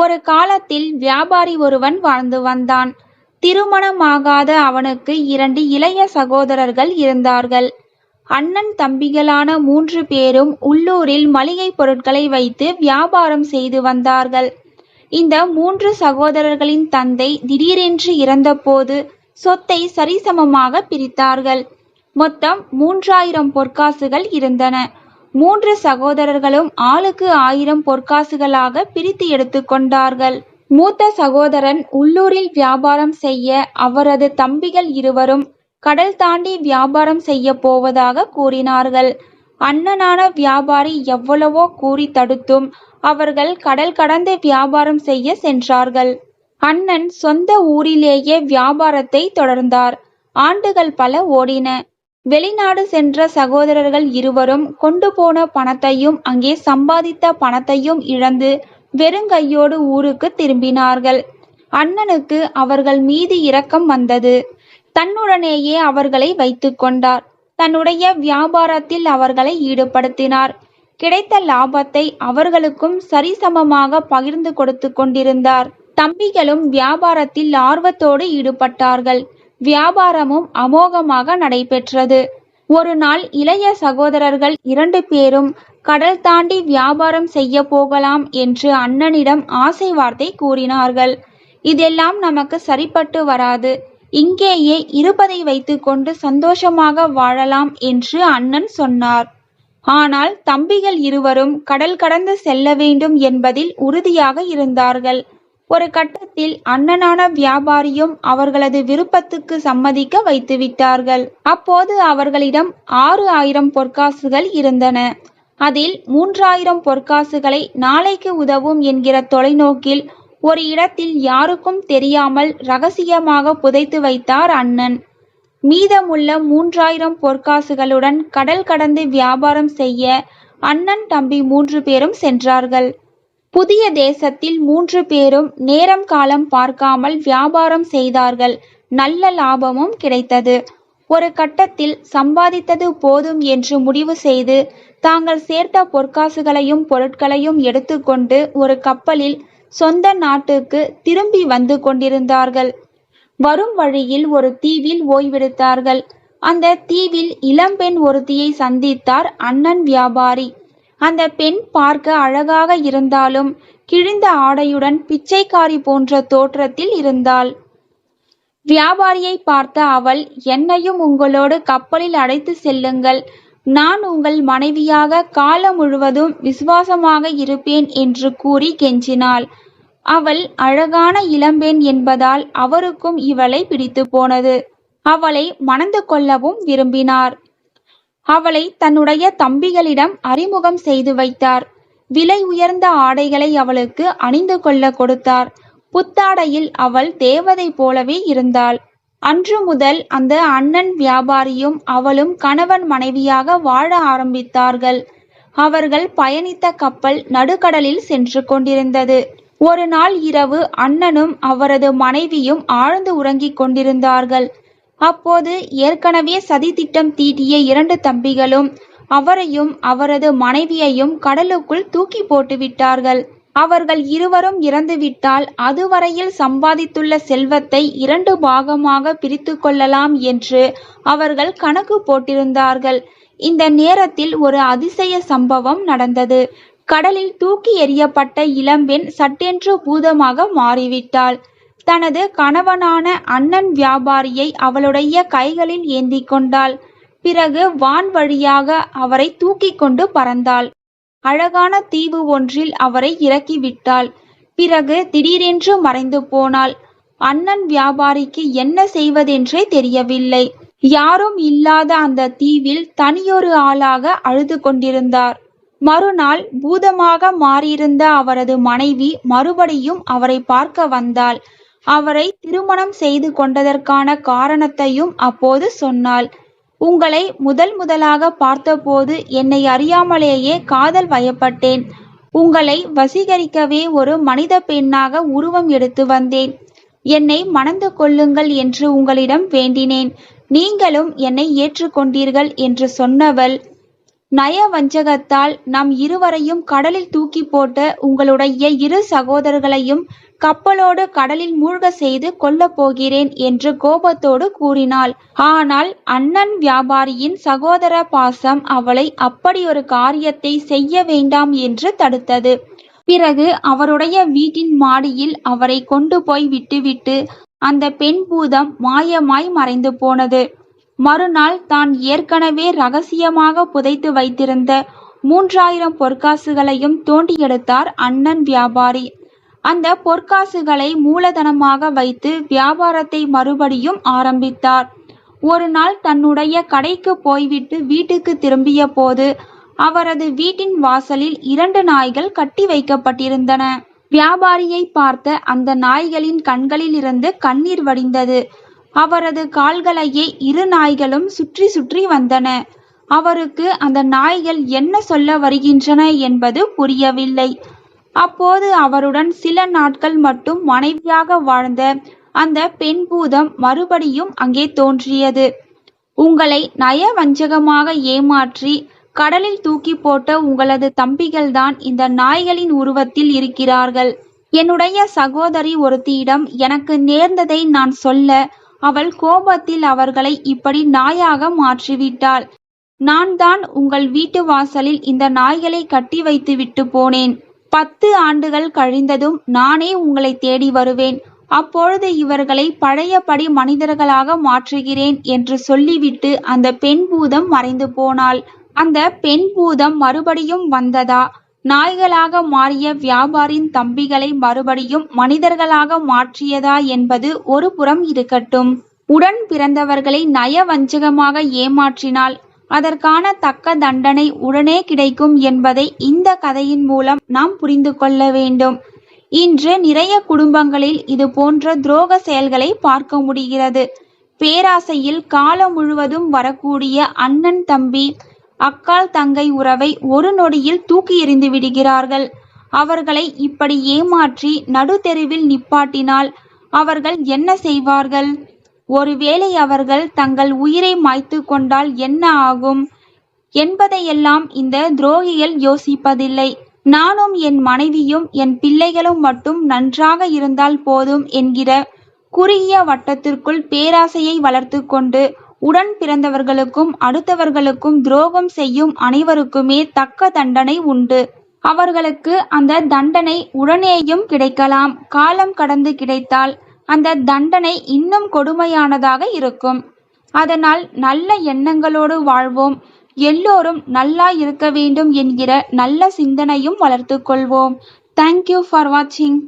ஒரு காலத்தில் வியாபாரி ஒருவன் வாழ்ந்து வந்தான். திருமணமாகாத அவனுக்கு இரண்டு இளைய சகோதரர்கள் இருந்தார்கள். அண்ணன் தம்பிகளான மூன்று பேரும் உள்ளூரில் மளிகை பொருட்களை வைத்து வியாபாரம் செய்து வந்தார்கள். இந்த மூன்று சகோதரர்களின் தந்தை திடீரென்று இறந்தபோது சொத்தை சரிசமமாக பிரித்தார்கள். மொத்தம் மூன்றாயிரம் பொற்காசுகள் இருந்தன. மூன்று சகோதரர்களும் ஆளுக்கு ஆயிரம் பொற்காசுகளாக பிரித்து எடுத்துக்கொண்டார்கள் மூத்த சகோதரன் உள்ளூரில் வியாபாரம் செய்ய அவரது தம்பிகள் இருவரும் கடல் தாண்டி வியாபாரம் செய்ய போவதாக கூறினார்கள். அண்ணனான வியாபாரி எவ்வளவோ கூறி தடுத்தும் அவர்கள் கடல் கடந்து வியாபாரம் செய்ய சென்றார்கள். அண்ணன் சொந்த ஊரிலேயே வியாபாரத்தை தொடர்ந்தார். ஆண்டுகள் பல ஓடின. வெளிநாடு சென்ற சகோதரர்கள் இருவரும் கொண்டு போன பணத்தையும் அங்கே சம்பாதித்த பணத்தையும் இழந்து வெறுங்கையோடு ஊருக்கு திரும்பினார்கள். அண்ணனுக்கு அவர்கள் மீது இரக்கம் வந்தது. தன்னுடனேயே அவர்களை வைத்துக் கொண்டார். தன்னுடைய வியாபாரத்தில் அவர்களை ஈடுபடுத்தினார். கிடைத்த லாபத்தை அவர்களுக்கும் சரிசமமாக பகிர்ந்து கொடுத்து கொண்டிருந்தார். தம்பிகளும் வியாபாரத்தில் ஆர்வத்தோடு ஈடுபட்டார்கள். வியாபாரமும் அமோகமாக நடைபெற்றது. ஒரு நாள் இளைய சகோதரர்கள் இரண்டு பேரும் கடல் தாண்டி வியாபாரம் செய்ய போகலாம் என்று அண்ணனிடம் ஆசை வார்த்தை கூறினார்கள். இதெல்லாம் நமக்கு சரிப்பட்டு வராது. இங்கேயே இருப்பதை வைத்துக்கொண்டு சந்தோஷமாக வாழலாம் என்று அண்ணன் சொன்னார். ஆனால் தம்பிகள் இருவரும் கடல் கடந்து செல்ல வேண்டும் என்பதில் உறுதியாக இருந்தார்கள். ஒரு கட்டத்தில் அண்ணனான வியாபாரியும் அவர்களது விருப்பத்துக்கு சம்மதிக்க வைத்துவிட்டார்கள். அப்போது அவர்களிடம் ஆறு ஆயிரம் பொற்காசுகள் இருந்தன. அதில் மூன்றாயிரம் பொற்காசுகளை நாளைக்கு உதவும் என்கிற தொலைநோக்கில் ஒரு இடத்தில் யாருக்கும் தெரியாமல் ரகசியமாக புதைத்து வைத்தார் அண்ணன். மீதமுள்ள மூன்றாயிரம் பொற்காசுகளுடன் கடல் கடந்து வியாபாரம் செய்ய அண்ணன் தம்பி மூன்று பேரும் சென்றார்கள். புதிய தேசத்தில் மூன்று பேரும் நேரம் காலம் பார்க்காமல் வியாபாரம் செய்தார்கள். நல்ல லாபமும் கிடைத்தது. ஒரு கட்டத்தில் சம்பாதித்தது போதும் என்று முடிவு செய்து தாங்கள் சேர்த்த பொற்காசுகளையும் பொருட்களையும் எடுத்துக்கொண்டு ஒரு கப்பலில் சொந்த நாட்டுக்கு திரும்பி வந்து கொண்டிருந்தார்கள். வரும் வழியில் ஒரு தீவில் ஓய்வெடுத்தார்கள். அந்த தீவில் இளம்பெண் ஒருத்தியை சந்தித்தார் அண்ணன் வியாபாரி. அந்த பெண் பார்க்க அழகாக இருந்தாலும் கிழிந்த ஆடையுடன் பிச்சைக்காரி போன்ற தோற்றத்தில் இருந்தாள். வியாபாரியை பார்த்த அவள் என்னையும் உங்களோடு கப்பலில் அழைத்து செல்லுங்கள். நான் உங்கள் மனைவியாக காலம் முழுவதும் விசுவாசமாக இருப்பேன் என்று கூறி கெஞ்சினாள். அவள் அழகான இளம்பெண் என்பதால் அவருக்கும் இவளை பிடித்து போனது. அவளை மணந்து கொள்ளவும் விரும்பினார். அவளை தன்னுடைய தம்பிகளிடம் அறிமுகம் செய்து வைத்தார். விலை உயர்ந்த ஆடைகளை அவளுக்கு அணிந்து கொள்ள கொடுத்தார். புத்தாடையில் அவள் தேவதை போலவே இருந்தாள். அன்று முதல் அந்த அண்ணன் வியாபாரியும் அவளும் கணவன் மனைவியாக வாழ ஆரம்பித்தார்கள். அவர்கள் பயணித்த கப்பல் நடுக்கடலில் சென்று கொண்டிருந்தது. ஒரு நாள் இரவு அண்ணனும் அவரது மனைவியும் ஆழ்ந்து உறங்கிக் கொண்டிருந்தார்கள். அப்போது ஏற்கனவே சதித்திட்டம் தீட்டிய இரண்டு தம்பிகளும் அவரையும் அவரது மனைவியையும் கடலுக்குள் தூக்கி போட்டு விட்டார்கள். அவர்கள் இருவரும் இறந்துவிட்டால் அதுவரையில் சம்பாதித்துள்ள செல்வத்தை இரண்டு பாகமாக பிரித்து கொள்ளலாம் என்று அவர்கள் கணக்கு போட்டிருந்தார்கள். இந்த நேரத்தில் ஒரு அதிசய சம்பவம் நடந்தது. கடலில் தூக்கி எறியப்பட்ட இளம்பெண் சட்டென்று பூதமாக மாறிவிட்டாள். தனது கணவனான அண்ணன் வியாபாரியை அவளுடைய கைகளில் ஏந்தி கொண்டாள். பிறகு வான் வழியாக அவரை தூக்கிக் கொண்டு பறந்தாள். அழகான தீவு ஒன்றில் அவரை இறக்கிவிட்டாள். பிறகு திடீரென்று மறைந்து போனாள். அண்ணன் வியாபாரிக்கு என்ன செய்வதென்றே தெரியவில்லை. யாரும் இல்லாத அந்த தீவில் தனியொரு ஆளாக அழுது கொண்டிருந்தார். மறுநாள் பூதமாக மாறியிருந்த அவரது மனைவி மறுபடியும் அவரை பார்க்க வந்தாள். அவரை திருமணம் செய்து கொண்டதற்கான காரணத்தையும் அப்போது சொன்னாள். உங்களை முதல் முதலாக பார்த்தபோது என்னை அறியாமலேயே காதல் வயப்பட்டேன். உங்களை வசீகரிக்கவே ஒரு மனித பெண்ணாக உருவம் எடுத்து வந்தேன். என்னை மணந்து கொள்ளுங்கள் என்று உங்களிடம் வேண்டினேன். நீங்களும் என்னை ஏற்றுக்கொண்டீர்கள் என்று சொன்னவள். நயவஞ்சகத்தால் நம் இருவரையும் கடலில் தூக்கிப் போட்ட உங்களுடைய இரு சகோதரர்களையும் கப்பலோடு கடலில் மூழ்கச் செய்து கொல்லப் போகிறேன் என்று கோபத்தோடு கூறினாள். ஆனால் அண்ணன் வியாபாரியின் சகோதர பாசம் அவளை அப்படியொரு காரியத்தைச் செய்ய வேண்டாம் என்று தடுத்தது. பிறகு அவருடைய வீட்டின் மாடியில் அவரைக் கொண்டு போய் விட்டுவிட்டு அந்தப் பெண் பூதம் மாயமாய் மறைந்து போனது. மறுநாள் தான் ஏற்கனவே ரகசியமாக புதைத்து வைத்திருந்த மூன்றாயிரம் பொற்காசுகளையும் தோண்டி எடுத்தார் அண்ணன் வியாபாரி. அந்த பொற்காசுகளை மூலதனமாக வைத்து வியாபாரத்தை மறுபடியும் ஆரம்பித்தார். ஒரு நாள் தன்னுடைய கடைக்கு போய்விட்டு வீட்டுக்குத் திரும்பியபோது அவரது வீட்டின் வாசலில் இரண்டு நாய்கள் கட்டி வைக்கப்பட்டிருந்தன. வியாபாரியை பார்த்த அந்த நாய்களின் கண்களிலிருந்து கண்ணீர் வடிந்தது. அவரது கால்களையே இரு நாய்களும் சுற்றி சுற்றி வந்தன. அவருக்கு அந்த நாய்கள் என்ன சொல்ல வருகின்றன என்பது புரியவில்லை. அப்போது அவருடன் சில நாட்கள் மட்டும் மனைவியாக வாழ்ந்த அந்தப் பெண் பூதம் மறுபடியும் அங்கே தோன்றியது. உங்களை நயவஞ்சகமாக ஏமாற்றி கடலில் தூக்கிப் போட்ட உங்களது தம்பிகள்தான் இந்த நாய்களின் உருவத்தில் இருக்கிறார்கள். என்னுடைய சகோதரி ஒருத்தியிடம் எனக்கு நேர்ந்ததை நான் சொல்ல அவள் கோபத்தில் அவர்களை இப்படி நாயாக மாற்றிவிட்டாள். நான்தான் உங்கள் வீட்டு வாசலில் இந்த நாய்களை கட்டி வைத்து விட்டு போனேன். பத்து ஆண்டுகள் கழிந்ததும் நானே உங்களை தேடி வருவேன். அப்பொழுது இவர்களை பழையபடி மனிதர்களாக மாற்றுகிறேன் என்று சொல்லிவிட்டு அந்த பெண் பூதம் மறைந்து போனாள். அந்த பெண் பூதம் மறுபடியும் வந்ததா நாய்களாக மாறிய வியாபாரின் தம்பிகளை மறுபடியும் மனிதர்களாக மாற்றியதா என்பது ஒரு புறம் இருக்கட்டும். உடன் பிறந்தவர்களை நயவஞ்சகமாக ஏமாற்றினால் அதற்கான தக்க தண்டனை உடனே கிடைக்கும் என்பதை இந்த கதையின் மூலம் நாம் புரிந்து கொள்ள வேண்டும். இன்று நிறைய குடும்பங்களில் இது போன்ற துரோக செயல்களை பார்க்க முடிகிறது. பேராசையில் காலம் முழுவதும் வரக்கூடிய அண்ணன் தம்பி, அக்காள் தங்கை உறவை ஒரு நொடியில் தூக்கி எறிந்து விடுகிறார்கள். அவர்களை இப்படி ஏமாற்றி நடுத்தெருவில் நிப்பாட்டினால் அவர்கள் என்ன செய்வார்கள்? ஒருவேளை அவர்கள் தங்கள் உயிரை மாய்த்து கொண்டால் என்ன ஆகும்? என்பதையெல்லாம் இந்த துரோகிகள் யோசிப்பதில்லை. நானும் என் மனைவியும் என் பிள்ளைகளும் மட்டும் நன்றாக இருந்தால் போதும் என்கிற குறுகிய வட்டத்திற்குள் பேராசையை வளர்த்து கொண்டு உடன் பிறந்தவர்களுக்கும் அடுத்தவர்களுக்கும் துரோகம் செய்யும் அனைவருக்குமே தக்க தண்டனை உண்டு. அவர்களுக்கு அந்த தண்டனை உடனேயும் கிடைக்கலாம். காலம் கடந்து கிடைத்தால் அந்த தண்டனை இன்னும் கொடுமையானதாக இருக்கும். அதனால் நல்ல எண்ணங்களோடு வாழ்வோம். எல்லோரும் நல்லா இருக்க வேண்டும் என்கிற நல்ல சிந்தனையும் வளர்த்து கொள்வோம். தேங்க் யூ ஃபார் வாட்சிங்.